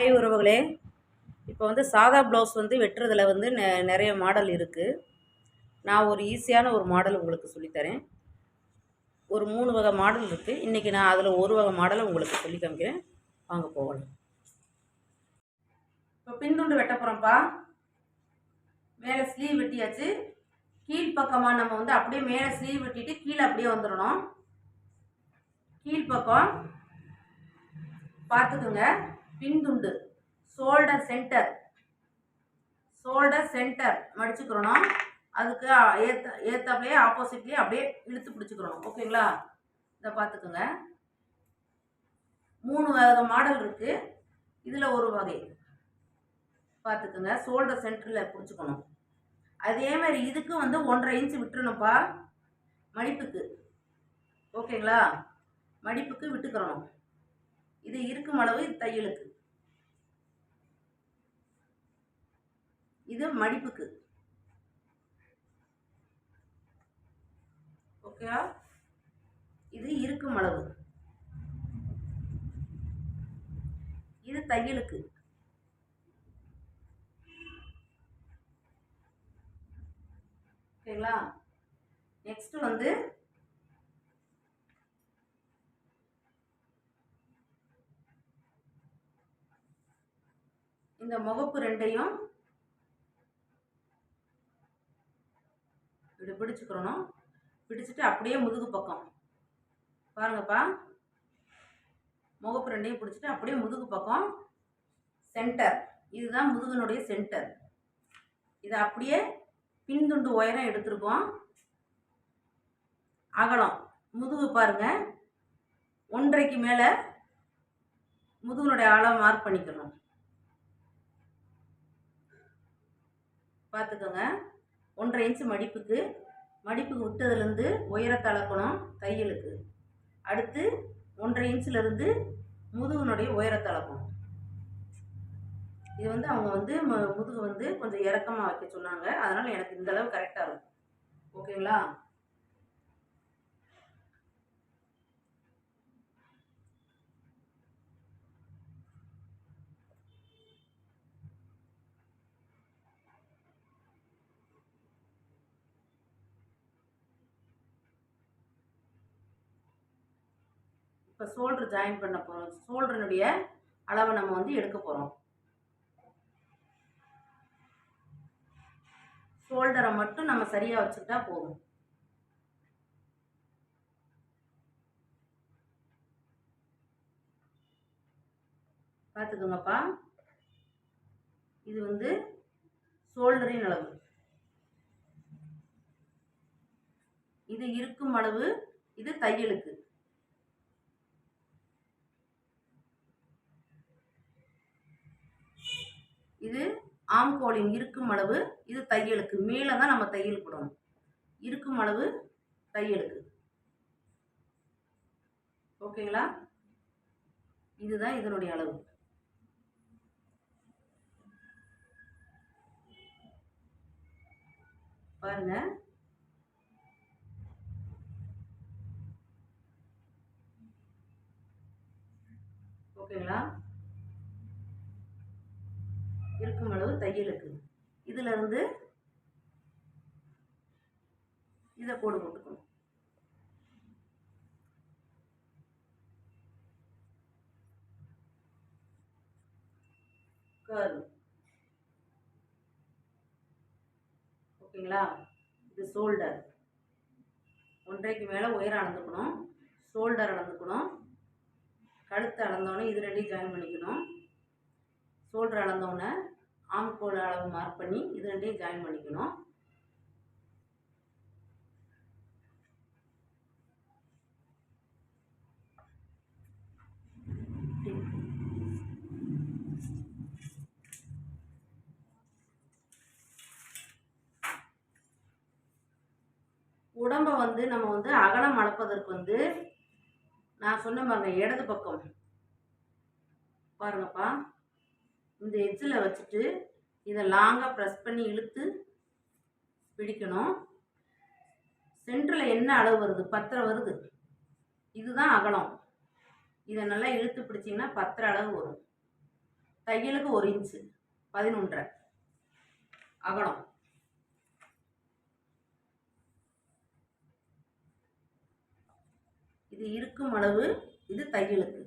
Hi உறவுகளே இப்போ வந்து சாதா ப்ளவுஸ் வந்து வெட்டுறதுல வந்து நெ நிறைய மாடல் இருக்குது நான் ஒரு ஈஸியான ஒரு மாடல் உங்களுக்கு சொல்லித்தரேன். ஒரு மூணு வகை மாடல் இருக்குது இன்றைக்கி நான் அதில் ஒரு வகை மாடலை உங்களுக்கு சொல்லி காமிக்கிறேன். வாங்க போகலாம். இப்போ பின்துண்டு வெட்ட போகிறோம்ப்பா மேலே ஸ்லீவ் வெட்டியாச்சு. கீழ் பக்கமாக நம்ம வந்து அப்படியே மேலே ஸ்லீவ் வெட்டிட்டு கீழே அப்படியே வந்துடணும். கீழ்ப்பக்கம் பார்த்துக்குங்க. பின்துண்டு. Shoulder centre. ஷோல்டர் சென்டர் மடிச்சுக்கிறணும் அதுக்கு ஏற்ற ஏற்றாப்புலேயே ஆப்போசிட்லேயே அப்படியே இழுத்து பிடிச்சிக்கிறணும் ஓகேங்களா? இதை பார்த்துக்குங்க. மூணு வகை மாடல் இருக்குது இதில் ஒரு வகை. பார்த்துக்குங்க. ஷோல்டர் சென்டரில் பிடிச்சிக்கணும். அதே மாதிரி இதுக்கும் வந்து ஒன்றரை இன்ச்சு விட்டுருணும்ப்பா மடிப்புக்கு. ஓகேங்களா? மடிப்புக்கு விட்டுக்கிறணும் இது இருக்கும் அளவு தையலுக்கு. இது மடிப்புக்கு. ஓகேவா இது இருக்கும் அளவு. இது தையலுக்கு. ஓகேங்களா நெக்ஸ்ட் வந்து இந்த முகப்பு ரெண்டையும் இப்படி பிடிச்சிக்கிறணும். பிடிச்சிட்டு அப்படியே முதுகு பக்கம். பாருங்கப்பா. முகப்பு ரெண்டையும் பிடிச்சிட்டு அப்படியே முதுகு பக்கம். சென்டர் இதுதான் முதுகனுடைய சென்டர் இதை அப்படியே பின்துண்டு உயரம் எடுத்திருக்கோம். அகலம். முதுகு பாருங்க. ஒன்றைக்கு மேலே முதுகனுடைய ஆழம் மார்க் பண்ணிக்கணும் பார்த்துக்கோங்க. ஒன்றரை இன்ச்சு மடிப்புக்கு மடிப்புக்கு விட்டதுலேருந்து உயரத்தை அளக்கணும் தையலுக்கு அடுத்து ஒன்றரை இன்ச்சிலேருந்து முதுகுனுடைய உயரத்தை அளக்கணும். இது வந்து அவங்க வந்து முதுகு வந்து கொஞ்சம் இறக்கமாக வைக்க சொன்னாங்க. அதனால் எனக்கு இந்தளவு கரெக்டாக இருக்கும். ஓகேங்களா இப்போ ஷோல்டர் ஜாயின் பண்ண போகிறோம் ஷோல்டருடைய அளவை நம்ம வந்து எடுக்க போகிறோம் ஷோல்டரை மட்டும் நம்ம சரியாக வச்சுக்கிட்டா போதும். பார்த்துக்கோங்கப்பா. இது வந்து ஷோல்டரின் அளவு. இது இருக்கும் அளவு இது தையலுக்கு இது ஆம்கோலின் இருக்கும் அளவு இது தையலுக்கு. மேலே தான் நம்ம தையல் போடணும். இருக்கும் அளவு தையலுக்கு. ஓகேங்களா? இதுதான் இதனுடைய அளவு. பாருங்க. ஓகேங்களா? இருக்கும் அளவு தையலுக்கு இதுல இருந்து இதை கோடு போட்டுக்கணும். கர்வ் ஓகேங்களா? இது ஷோல்டர் ஒன்றைக்கு மேலே உயரம் அளந்துக்கணும். ஷோல்டர் அளந்துக்கணும். கழுத்து அளந்தோடனே இது ரெண்டையும் ஜாயின் பண்ணிக்கணும். ஷோல்டர் அளந்தோடனே ஆம்கோல் அளவு மார்க் பண்ணி இது ரெண்டையும் ஜாயின் பண்ணிக்கணும். உடம்பை வந்து நம்ம வந்து அகலம் அளப்பதற்கு வந்து நான் சொன்ன பாருங்க இடது பக்கம். பாருங்கப்பா. இந்த எஜ்ஜில் வச்சுட்டு இதை லாங்காக ப்ரெஸ் பண்ணி இழுத்து பிடிக்கணும். சென்டரில் என்ன அளவு வருது? பத்தரை வருது. இதுதான் அகலம். இதை நல்லா இழுத்து பிடிச்சிங்கன்னா பத்தரை அளவு வரும். தையலுக்கு ஒரு இன்ச்சு பதினொன்றரை. அகலம். இது இருக்கும் அளவு இது தையலுக்கு.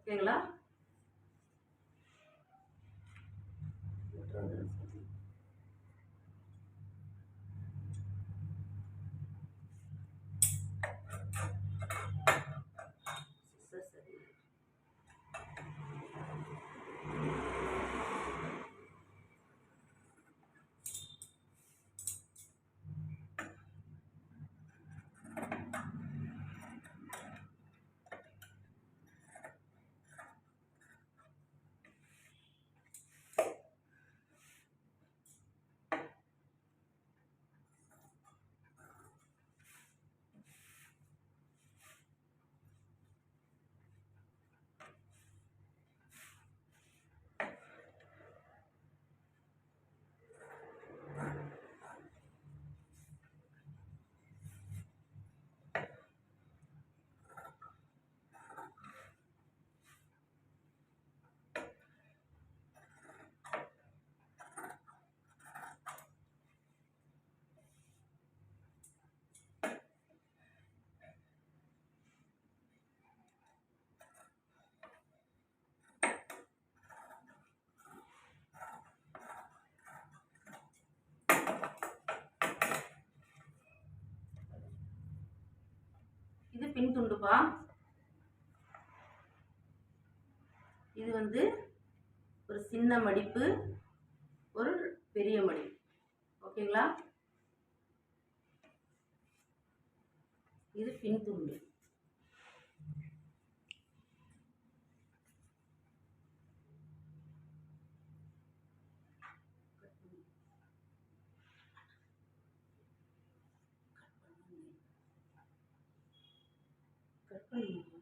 ஓகேங்களா சரி இது பின் துண்டுப்பா இது வந்து ஒரு சின்ன மடிப்பு ஒரு பெரிய மடிப்பு. ஓகேங்களா? இது பின் துண்டு. கட் பண்ணி